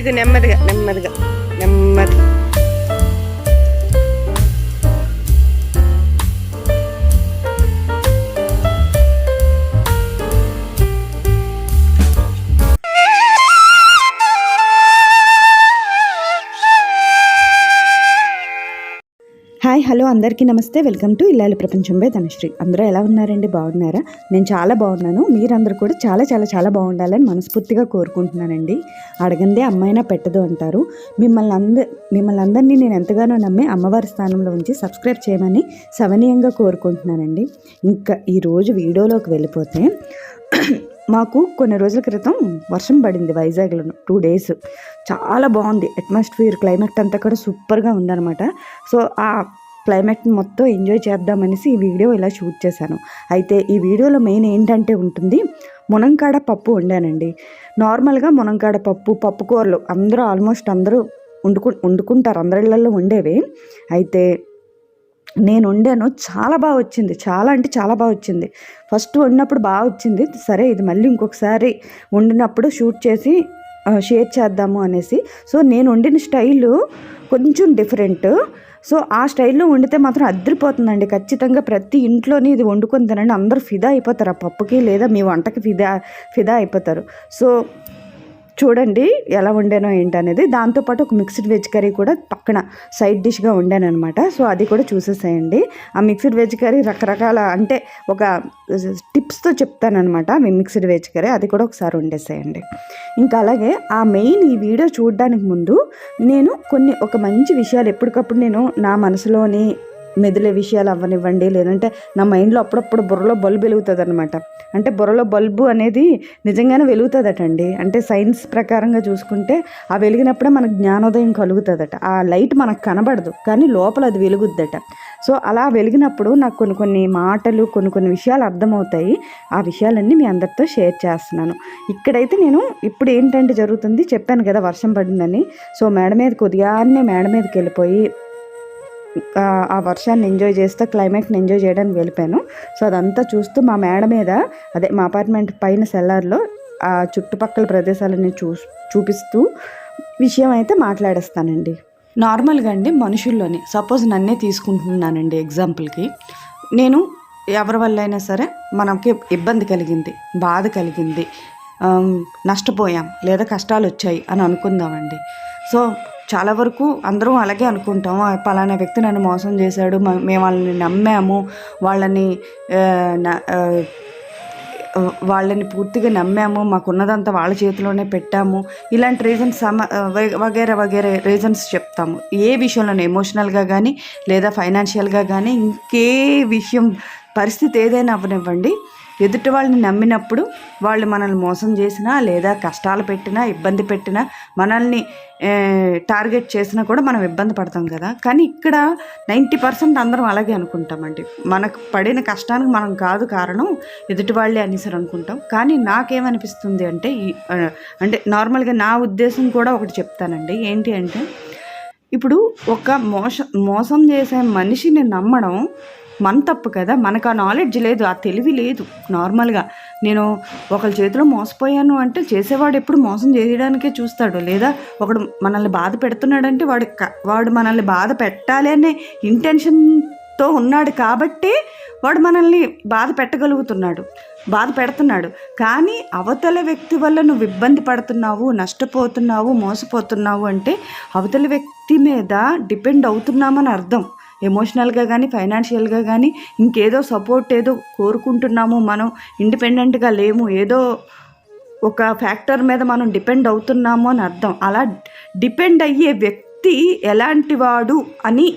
దిగు నెమ్మదిగా hi hello అందరికీ నమస్తే. వెల్కమ్ టు ఇల్లాలి ప్రపంచం బై ధనశ్రీ. అందరూ ఎలా ఉన్నారండి? బాగున్నారా? నేను చాలా బాగున్నాను. మీరందరూ కూడా చాలా చాలా చాలా బాగుండాలని మనస్ఫూర్తిగా కోరుకుంటున్నానండి. అడగందే అమ్మాయినా పెట్టదు అంటారు. మిమ్మల్ని అంద మిమ్మల్ని అందరినీ నేను ఎంతగానో నమ్మి అమ్మవారి స్థానంలో ఉంచి సబ్స్క్రైబ్ చేయమని సవనీయంగా కోరుకుంటున్నానండి. ఇంకా ఈరోజు వీడియోలోకి వెళ్ళిపోతే మాకు కొన్ని రోజుల క్రితం వర్షం పడింది వైజాగ్లో టూ డేస్. చాలా బాగుంది. అట్మాస్ఫియర్ క్లైమేట్ అంతా కూడా సూపర్గా ఉందన్నమాట. సో ఆ క్లైమేట్ మొత్తం ఎంజాయ్ చేద్దామనేసి ఈ వీడియో ఇలా షూట్ చేశాను. అయితే ఈ వీడియోలో మెయిన్ ఏంటంటే ఉంటుంది మునంకాడ పప్పు వండానండి. నార్మల్గా మునంకాడ పప్పు పప్పు కూరలు అందరూ ఆల్మోస్ట్ అందరూ వండుకు వండుకుంటారు అందరిళ్ళల్లో ఉండేవి అయితే నేను వండాను చాలా బాగా వచ్చింది. చాలా అంటే చాలా బాగా వచ్చింది. ఫస్ట్ వండినప్పుడు బాగా వచ్చింది. సరే ఇది మళ్ళీ ఇంకొకసారి వండినప్పుడు షూట్ చేసి షేర్ చేద్దాము అనేసి. సో నేను వండిన స్టైలు కొంచెం డిఫరెంట్. సో ఆ స్టైల్లో వండితే మాత్రం అద్దరిపోతుందండి ఖచ్చితంగా ప్రతి ఇంట్లోనే ఇది వండుకొని తినండి. అందరూ ఫిదా అయిపోతారు. ఆ పప్పుకి లేదా మీ వంటకి ఫిదా ఫిదా అయిపోతారు. సో చూడండి ఎలా వండానో ఏంటనేది. దాంతోపాటు ఒక మిక్స్డ్ వెజ్ కర్రీ కూడా పక్కన సైడ్ డిష్గా వండానమాట సో అది కూడా చూసేసేయండి. ఆ మిక్స్డ్ వెజ్ కర్రీ రకరకాల అంటే ఒక టిప్స్తో చెప్తానమాట మీ మిక్స్డ్ వెజ్ కర్రీ. అది కూడా ఒకసారి వండేసేయండి. ఇంకా అలాగే ఆ మెయిన్ ఈ వీడియో చూడడానికి ముందు నేను కొన్ని ఒక మంచి విషయాలు ఎప్పటికప్పుడు నేను నా మనసులోని మెదిలే విషయాలు అవ్వనివ్వండి. లేదంటే నా మైండ్లో అప్పుడప్పుడు బుర్రలో బల్బు వెలుగుతుంది అనమాట అంటే బుర్రలో బల్బు అనేది నిజంగానే వెలుగుతుందటండి. అంటే సైన్స్ ప్రకారంగా చూసుకుంటే ఆ వెలిగినప్పుడే మనకు జ్ఞానోదయం కలుగుతుందట. ఆ లైట్ మనకు కనబడదు. కానీ లోపల అది వెలుగుద్దట. సో అలా వెలిగినప్పుడు నాకు కొన్ని కొన్ని మాటలు కొన్ని కొన్ని విషయాలు అర్థమవుతాయి. ఆ విషయాలన్నీ మీ అందరితో షేర్ చేస్తున్నాను. ఇక్కడైతే నేను ఇప్పుడు ఏంటంటే జరుగుతుంది చెప్పాను కదా వర్షం పడిందని. సో మేడ మీద ఉదయాన్నే మేడ మీదకి వెళ్ళిపోయి ఆ వర్షాన్ని ఎంజాయ్ చేస్తూ క్లైమేట్ని ఎంజాయ్ చేయడానికి వెళ్ళిపోయాను. సో అదంతా చూస్తూ మా మేడ మీద అదే మా అపార్ట్మెంట్ పైన సెల్లార్లో ఆ చుట్టుపక్కల ప్రదేశాలని చూ చూపిస్తూ విషయం అయితే మాట్లాడేస్తానండి. నార్మల్గా అండి మనుషుల్లోని. సపోజ్ నన్నే తీసుకుంటున్నానండి ఎగ్జాంపుల్కి నేను ఎవరి వల్ల అయినా సరే మనకి ఇబ్బంది కలిగింది బాధ కలిగింది నష్టపోయాం లేదా కష్టాలు వచ్చాయి అని అనుకుందామండి. సో చాలా వరకు అందరూ అలాగే అనుకుంటాం. పలానా వ్యక్తి నన్ను మోసం చేశాడు మేము వాళ్ళని నమ్మాము వాళ్ళని వాళ్ళని పూర్తిగా నమ్మాము మాకున్నదంతా వాళ్ళ చేతిలోనే పెట్టాము. ఇలాంటి రీజన్స్ సమ వగ- వగేరా రీజన్స్ చెప్తాము. ఏ విషయంలోనే ఎమోషనల్గా కానీ లేదా ఫైనాన్షియల్గా కానీ ఇంకే విషయం పరిస్థితి ఏదైనా అవ్వనివ్వండి. ఎదుటి వాళ్ళని నమ్మినప్పుడు వాళ్ళు మనల్ని మోసం చేసినా లేదా కష్టాలు పెట్టినా ఇబ్బంది పెట్టినా మనల్ని టార్గెట్ చేసినా కూడా మనం ఇబ్బంది పడతాం కదా. కానీ ఇక్కడ నైంటీ పర్సెంట్ అందరం అలాగే అనుకుంటామండి. మనకు పడిన కష్టానికి మనం కాదు కారణం ఎదుటి వాళ్ళే అనేసారు అనుకుంటాం. కానీ నాకేమనిపిస్తుంది అంటే ఈ అంటే నార్మల్గా నా ఉద్దేశం కూడా ఒకటి చెప్తానండి. ఏంటి అంటే ఇప్పుడు ఒక మోస మోసం చేసే మనిషిని నమ్మడం మన తప్పు కదా మనకు ఆ నాలెడ్జ్ లేదు ఆ తెలివి లేదు నార్మల్గా నేను ఒకరి చేతిలో మోసపోయాను అంటే చేసేవాడు ఎప్పుడు మోసం చేయడానికే చూస్తాడు. లేదా ఒకడు మనల్ని బాధ పెడుతున్నాడంటే వాడు వాడు మనల్ని బాధ పెట్టాలి అనే ఇంటెన్షన్తో ఉన్నాడు కాబట్టి వాడు మనల్ని బాధ పెట్టగలుగుతున్నాడు బాధ పెడుతున్నాడు. కానీ అవతల వ్యక్తి వల్ల నువ్వు ఇబ్బంది పడుతున్నావు నష్టపోతున్నావు మోసపోతున్నావు అంటే అవతల వ్యక్తి మీద డిపెండ్ అవుతున్నామని అర్థం. ఎమోషనల్గా కానీ ఫైనాన్షియల్గా కానీ ఇంకేదో సపోర్ట్ ఏదో కోరుకుంటున్నాము మనం ఇండిపెండెంట్గా లేము ఏదో ఒక ఫ్యాక్టర్ మీద మనం డిపెండ్ అవుతున్నాము అని అర్థం. అలా డిపెండ్ అయ్యే వ్యక్తి ఎలాంటి వాడు అని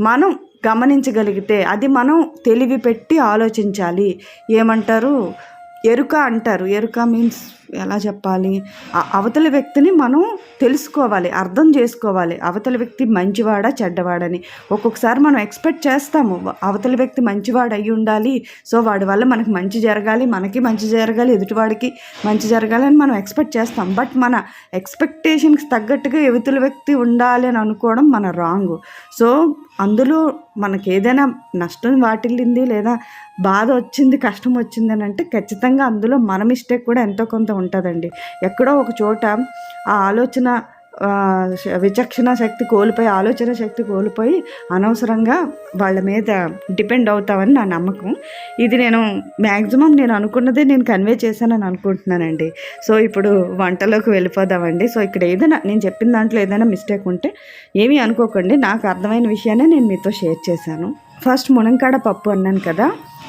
మనం గమనించగలిగితే అది మనం తెలివి పెట్టి ఆలోచించాలి. ఏమంటారు? ఎరుక అంటారు. ఎరుక మీన్స్ ఎలా చెప్పాలి? ఆ అవతలి వ్యక్తిని మనం తెలుసుకోవాలి అర్థం చేసుకోవాలి. అవతలి వ్యక్తి మంచివాడా చెడ్డవాడని. ఒక్కొక్కసారి మనం ఎక్స్పెక్ట్ చేస్తాము అవతలి వ్యక్తి మంచివాడు అయి ఉండాలి. సో వాడి వల్ల మనకి మంచి జరగాలి మనకి మంచి జరగాలి ఎదుటివాడికి మంచి జరగాలి అని మనం ఎక్స్పెక్ట్ చేస్తాం. బట్ మన ఎక్స్పెక్టేషన్కి తగ్గట్టుగా ఎదుటి వ్యక్తి ఉండాలి అని అనుకోవడం మన రాంగ్. సో అందులో మనకి ఏదైనా నష్టం వాటిల్లింది లేదా బాధ వచ్చింది కష్టం వచ్చింది అని అంటే ఖచ్చితంగా ఖచ్చితంగా అందులో మన మిస్టేక్ కూడా ఎంతో కొంత ఉంటుందండి. ఎక్కడో ఒక చోట ఆ ఆలోచన విచక్షణ శక్తి కోల్పోయి ఆలోచన శక్తి కోల్పోయి అనవసరంగా వాళ్ళ మీద డిపెండ్ అవుతామని నా నమ్మకం. ఇది నేను మ్యాక్సిమం నేను అనుకున్నదే నేను కన్వే చేశానని అనుకుంటున్నానండి. సో ఇప్పుడు వంటలోకి వెళ్ళిపోదామండి. సో ఇక్కడ ఏదైనా నేను చెప్పిన దాంట్లో ఏదైనా మిస్టేక్ ఉంటే ఏమీ అనుకోకండి. నాకు అర్థమైన విషయాన్ని నేను మీతో షేర్ చేశాను. ఫస్ట్ మునంకాడ పప్పు అన్నాను కదా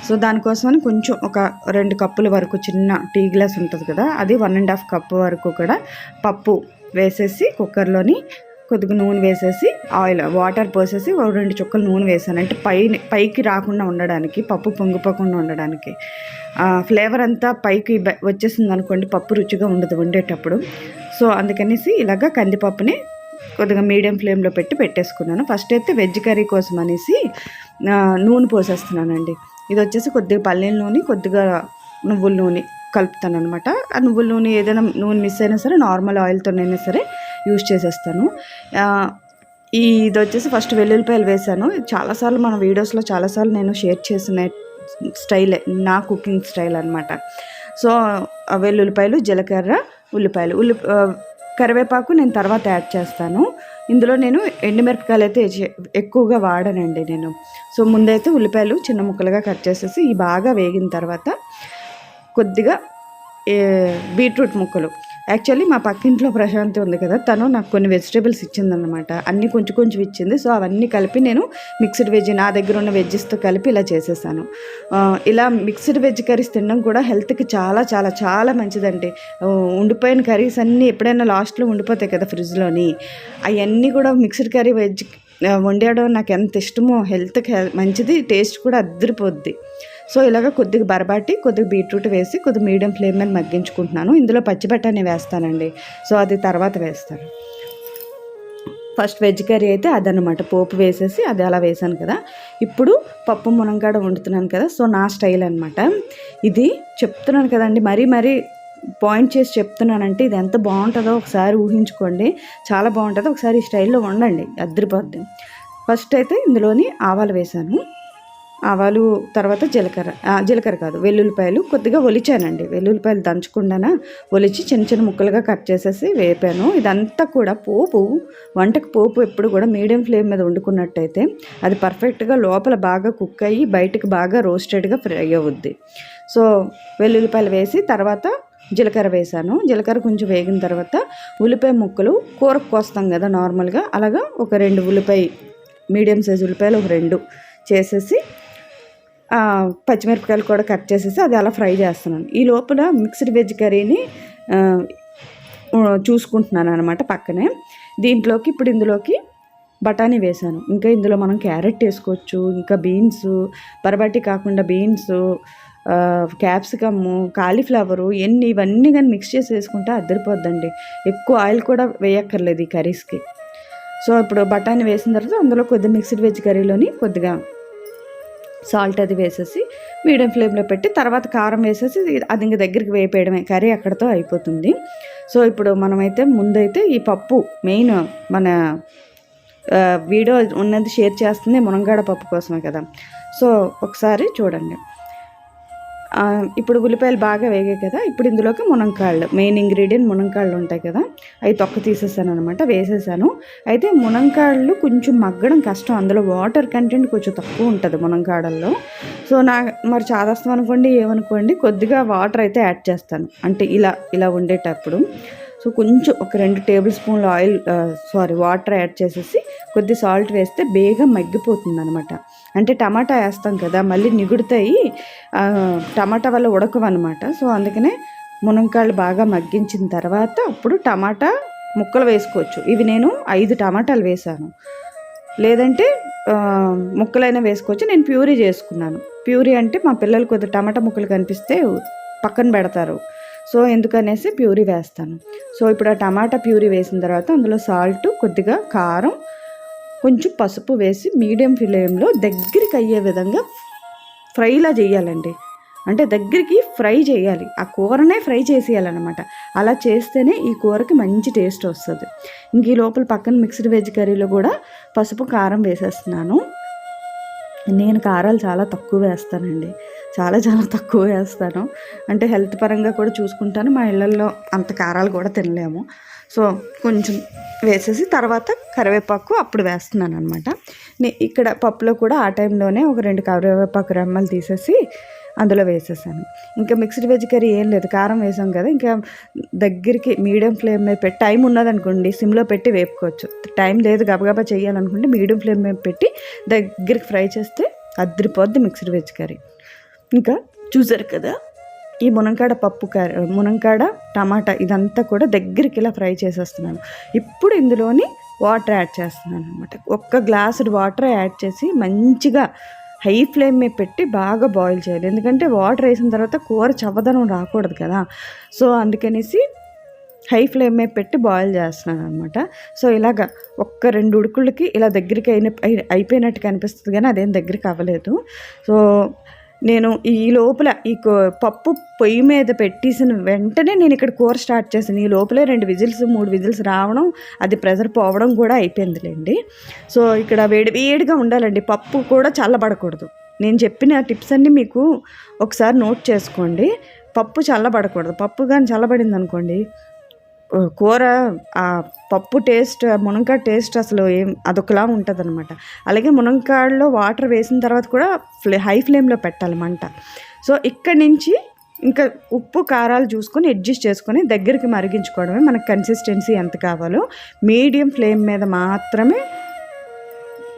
సో దానికోసమని కొంచెం ఒక రెండు కప్పుల వరకు చిన్న టీ గ్లాస్ ఉంటుంది కదా అది వన్ అండ్ హాఫ్ కప్పు వరకు కూడా పప్పు వేసేసి కుక్కర్లోని కొద్దిగా నూనె వేసేసి ఆయిల్ వాటర్ పోసేసి ఒక రెండు చుక్కలు నూనె వేసాను. అంటే పై పైకి రాకుండా ఉండడానికి పప్పు పొంగిపోకుండా ఉండడానికి. ఫ్లేవర్ అంతా పైకి వచ్చేసింది అనుకోండి పప్పు రుచిగా ఉండదు వండేటప్పుడు. సో అందుకనేసి ఇలాగ కందిపప్పుని కొద్దిగా మీడియం ఫ్లేమ్లో పెట్టి పెట్టేసుకున్నాను. ఫస్ట్ అయితే వెజ్ కర్రీ కోసం అనేసి నూనె పోసేస్తున్నానండి. ఇది వచ్చేసి కొద్దిగా పల్లీల నూనె కొద్దిగా నువ్వుల నూనె కలుపుతాను అనమాట ఆ నువ్వుల నూనె ఏదైనా నూనె మిస్ అయినా సరే నార్మల్ ఆయిల్తోనైనా సరే యూజ్ చేసేస్తాను. ఈ ఇది వచ్చేసి ఫస్ట్ వెల్లుల్లిపాయలు వేసాను. చాలాసార్లు మన వీడియోస్లో చాలాసార్లు నేను షేర్ చేసిన స్టైలే నా కుకింగ్ స్టైల్ అనమాట సో ఆ వెల్లుల్లిపాయలు జీలకర్ర ఉల్లిపాయలు ఉల్లి కరివేపాకు నేను తర్వాత యాడ్ చేస్తాను. ఇందులో నేను ఎండుమిరపకాయలు అయితే ఎక్కువగా వాడనండి నేను. సో ముందైతే ఉల్లిపాయలు చిన్న ముక్కలుగా కట్ చేసేసి ఈ బాగా వేగిన తర్వాత కొద్దిగా ఏ, బీట్రూట్ ముక్కలు. యాక్చువల్లీ మా పక్కింట్లో ప్రశాంతి ఉంది కదా తను నాకు కొన్ని వెజిటేబుల్స్ ఇచ్చిందనమాట అన్నీ కొంచెం కొంచెం ఇచ్చింది. సో అవన్నీ కలిపి నేను మిక్స్డ్ వెజ్ నా దగ్గర ఉన్న వెజ్జెస్తో కలిపి ఇలా చేసేసాను. ఇలా మిక్స్డ్ వెజ్ కర్రీస్ తినడం కూడా హెల్త్కి చాలా చాలా చాలా మంచిదండి. ఉండిపోయిన కర్రీస్ అన్నీ ఎప్పుడైనా లాస్ట్లో ఉండిపోతాయి కదా ఫ్రిడ్జ్లోని అవన్నీ కూడా మిక్స్డ్ కర్రీ వెజ్ వండేయడం నాకు ఎంత ఇష్టమో హెల్త్కి మంచిది టేస్ట్ కూడా అద్దరిపోద్ది. సో ఇలాగ కొద్దిగా బరబాటి కొద్దిగా బీట్రూట్ వేసి కొద్దిగా మీడియం ఫ్లేమ్ మీద మగ్గించుకుంటున్నాను. ఇందులో పచ్చి బఠానీ వేస్తానండి. సో అది తర్వాత వేస్తాను ఫస్ట్ వెజ్ కర్రీ అయితే అదనమాట పోపు వేసేసి అది అలా వేసాను కదా. ఇప్పుడు పప్పు మునంగాడ వండుతున్నాను కదా. సో నా స్టైల్ అనమాట ఇది చెప్తున్నాను కదండి. మరీ మరీ పాయింట్ చేసి చెప్తున్నానంటే ఇది ఎంత బాగుంటుందో ఒకసారి ఊహించుకోండి. చాలా బాగుంటుందో. ఒకసారి ఈ స్టైల్లో వండండి. అద్దరిపోద్ది. ఫస్ట్ అయితే ఇందులోని ఆవాలు వేసాను. ఆవాలు తర్వాత జీలకర్ర. జీలకర్ర కాదు వెల్లుల్లిపాయలు. కొద్దిగా ఒలిచానండి. వెల్లుల్లిపాయలు దంచకుండా ఒలిచి చిన్న చిన్న ముక్కలుగా కట్ చేసేసి వేపాను. ఇదంతా కూడా పోపు వంటకు పోపు ఎప్పుడు కూడా మీడియం ఫ్లేమ్ మీద వండుకున్నట్టయితే అది పర్ఫెక్ట్గా లోపల బాగా కుక్ అయ్యి బయటకు బాగా రోస్టెడ్గా ఫ్రై అవుద్ది సో వెల్లుల్లిపాయలు వేసి తర్వాత జీలకర్ర వేసాను. జీలకర్ర కొంచెం వేగిన తర్వాత ఉల్లిపాయ ముక్కలు కూరకు కోస్తాం కదా నార్మల్గా. అలాగా ఒక రెండు ఉల్లిపాయ మీడియం సైజ్ ఉల్లిపాయలు ఒక రెండు చేసేసి పచ్చిమిరపకాయలు కూడా కట్ చేసేసి అది అలా ఫ్రై చేస్తున్నాను. ఈ లోపల మిక్స్డ్ వెజ్ కర్రీని చూసుకుంటున్నాను అనమాట పక్కనే. దీంట్లోకి ఇప్పుడు ఇందులోకి బఠానీ వేసాను ఇంకా ఇందులో మనం క్యారెట్ వేసుకోవచ్చు ఇంకా బీన్స్ పరబట్టి కాకుండా బీన్స్ క్యాప్సికమ్ కాలీఫ్లవరు ఎన్ని ఇవన్నీ కానీ మిక్స్ చేసి వేసుకుంటే అద్దరిపోద్దండి ఎక్కువ ఆయిల్ కూడా వేయక్కర్లేదు ఈ కర్రీస్కి. సో ఇప్పుడు బఠానీ వేసిన తర్వాత అందులో కొద్దిగా మిక్స్డ్ వెజ్ కర్రీలోని కొద్దిగా సాల్ట్ అది వేసేసి మీడియం ఫ్లేమ్లో పెట్టి తర్వాత కారం వేసేసి అది ఇంక దగ్గరికి వేపేయడమే. కర్రీ అక్కడతో అయిపోతుంది. సో ఇప్పుడు మనమైతే ముందైతే ఈ పప్పు మెయిన్ మన వీడియో ఉన్నది షేర్ చేస్తుంది మునంగాడ పప్పు కోసమే కదా. సో ఒకసారి చూడండి. ఇప్పుడు ఉల్లిపాయలు బాగా వేగాయి కదా ఇప్పుడు ఇందులోకి మునంకాళ్ళు మెయిన్ ఇంగ్రీడియంట్ మునంకాళ్ళు ఉంటాయి కదా అవి తొక్క తీసేసాను అనమాట వేసేసాను. అయితే మునంకాళ్ళు కొంచెం మగ్గడం కష్టం అందులో వాటర్ కంటెంట్ కొంచెం తక్కువ ఉంటుంది మునంకాడల్లో సో నా మరి చాదస్తం అనుకోండి ఏమనుకోండి కొద్దిగా వాటర్ అయితే యాడ్ చేస్తాను. అంటే ఇలా ఇలా ఉండేటప్పుడు. సో కొంచెం ఒక రెండు టేబుల్ స్పూన్ల ఆయిల్ సారీ వాటర్ యాడ్ చేసేసి కొద్ది సాల్ట్ వేస్తే బేగా మగ్గిపోతుంది అనమాట అంటే టమాటా వేస్తాం కదా మళ్ళీ నిగుడుతాయి టమాటా వల్ల ఉడకవన్నమాట. సో అందుకనే మునంకాళ్ళు బాగా మగ్గించిన తర్వాత అప్పుడు టమాటా ముక్కలు వేసుకోవచ్చు. ఇవి నేను ఐదు టమాటాలు వేసాను. లేదంటే ముక్కలైనా వేసుకోవచ్చు. నేను ప్యూరీ చేసుకున్నాను. ప్యూరీ అంటే మా పిల్లలు కొద్దిగా టమాటా ముక్కలు కనిపిస్తే పక్కన పెడతారు. సో ఎందుకనేసి ప్యూరీ వేస్తాను. సో ఇప్పుడు ఆ టమాటా ప్యూరీ వేసిన తర్వాత అందులో సాల్ట్ కొద్దిగా కారం కొంచెం పసుపు వేసి మీడియం ఫ్లేమ్లో దగ్గరికి అయ్యే విధంగా ఫ్రైలా చేయాలండి. అంటే దగ్గరికి ఫ్రై చేయాలి. ఆ కూరనే ఫ్రై చేసేయాలన్నమాట. అలా చేస్తేనే ఈ కూరకి మంచి టేస్ట్ వస్తుంది. ఇంక ఈ లోపల పక్కన మిక్స్డ్ వెజ్ కర్రీలో కూడా పసుపు కారం వేసేస్తున్నాను. నేను కారాలు చాలా తక్కువ వేస్తానండి. చాలా చాలా తక్కువ వేస్తాను. అంటే హెల్త్ పరంగా కూడా చూసుకుంటాను. మా ఇళ్ళల్లో అంత కారాలు కూడా తినలేము. సో కొంచెం వేసేసి తర్వాత కరివేపాకు అప్పుడు వేస్తున్నాను అనమాట ఇక్కడ పప్పులో కూడా ఆ టైంలోనే ఒక రెండు కరివేపాకు రెమ్మలు తీసేసి అందులో వేసేసాను. ఇంకా మిక్స్డ్ వెజ్ కర్రీ ఏం లేదు. కారం వేసాం కదా. ఇంకా దగ్గరికి మీడియం ఫ్లేమ్ మీద పెట్టి టైం ఉన్నదనుకోండి సిమ్లో పెట్టి వేపుకోవచ్చు. టైం లేదు గబగబా చేయాలనుకుంటే మీడియం ఫ్లేమ్ మీద పెట్టి దగ్గరికి ఫ్రై చేస్తే అద్దరిపోద్ది మిక్స్డ్ వెజ్ కర్రీ. ఇంకా చూసారు కదా? ఈ మునంకాడ పప్పు కార మునంకాడ టమాటా ఇదంతా కూడా దగ్గరికి ఇలా ఫ్రై చేసేస్తున్నాను. ఇప్పుడు ఇందులోని వాటర్ యాడ్ చేస్తున్నాను అనమాట ఒక్క గ్లాసు వాటర్ యాడ్ చేసి మంచిగా హై ఫ్లేమ్ మీద పెట్టి బాగా బాయిల్ చేయాలి. ఎందుకంటే వాటర్ వేసిన తర్వాత కూర చవ్వదనం రాకూడదు కదా. సో అందుకనేసి హై ఫ్లేమ్ మీద పెట్టి బాయిల్ చేస్తున్నాను అనమాట సో ఇలాగ ఒక్క రెండు ఉడుకులకి ఇలా దగ్గరికి అయిన అయిపోయినట్టు కనిపిస్తుంది కానీ అదేం దగ్గరికి అవ్వలేదు. సో నేను ఈ లోపల ఈ పప్పు పొయ్యి మీద పెట్టేసిన వెంటనే నేను ఇక్కడ కూర స్టార్ట్ చేశాను. ఈ లోపలే రెండు విజిల్స్ మూడు విజిల్స్ రావడం అది ప్రెజర్ పోవడం కూడా అయిపోయిందిలేండి. సో ఇక్కడ వేడి వేడిగా ఉండాలండి. పప్పు కూడా చల్లబడకూడదు. నేను చెప్పిన టిప్స్ అన్నీ మీకు ఒకసారి నోట్ చేసుకోండి. పప్పు చల్లబడకూడదు. పప్పు కానీ చల్లబడింది అనుకోండి కూర ఆ పప్పు టేస్ట్ మునక్కాయ టేస్ట్ అసలు ఏం అదొకలా ఉంటుంది అనమాట అలాగే మునక్కాయలో వాటర్ వేసిన తర్వాత కూడా ఫ్లే హై ఫ్లేమ్లో పెట్టాలి మంట. సో ఇక్కడి నుంచి ఇంకా ఉప్పు కారాలు చూసుకొని అడ్జస్ట్ చేసుకొని దగ్గరికి మరిగించుకోవడమే మనకు కన్సిస్టెన్సీ ఎంత కావాలో. మీడియం ఫ్లేమ్ మీద మాత్రమే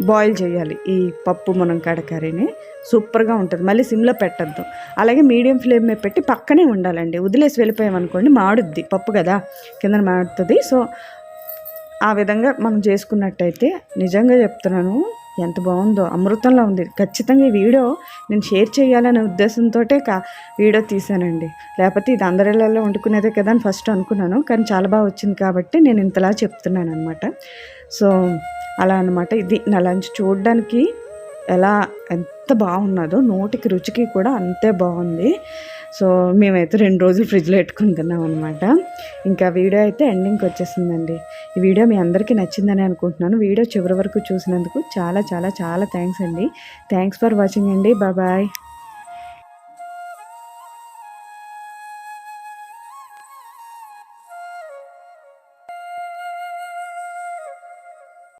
బాయిల్ చేయాలి ఈ పప్పు మనం కర్రీని. సూపర్గా ఉంటుంది. మళ్ళీ సిమ్లో పెట్టద్దు. అలాగే మీడియం ఫ్లేమ్ మీద పెట్టి పక్కనే ఉండాలండి. వదిలేసి వెళ్ళిపోయామనుకోండి మాడుద్ది పప్పు కదా కింద మాడుతుంది. సో ఆ విధంగా మనం చేసుకున్నట్టయితే నిజంగా చెప్తున్నాను ఎంత బాగుందో. అమృతంలో ఉంది. ఖచ్చితంగా ఈ వీడియో నేను షేర్ చేయాలనే ఉద్దేశంతో కా వీడియో తీశానండి. లేకపోతే ఇది అందరిలో వండుకునేదే కదా అని ఫస్ట్ అనుకున్నాను. కానీ చాలా బాగా వచ్చింది కాబట్టి నేను ఇంతలా చెప్తున్నాను అనమాట సో అలా అనమాట ఇది నా లంచ్ చూడడానికి ఎలా ఎంత బాగున్నదో నోటికి రుచికి కూడా అంతే బాగుంది. సో మేమైతే రెండు రోజులు ఫ్రిడ్జ్లో పెట్టుకుంటున్నాం అనమాట ఇంకా వీడియో అయితే ఎండింగ్కి వచ్చేసిందండి. ఈ వీడియో మీ అందరికీ నచ్చిందని అనుకుంటున్నాను. వీడియో చివరి వరకు చూసినందుకు చాలా చాలా చాలా థ్యాంక్స్ అండి. థ్యాంక్స్ ఫర్ వాచింగ్ అండి. బాయ్.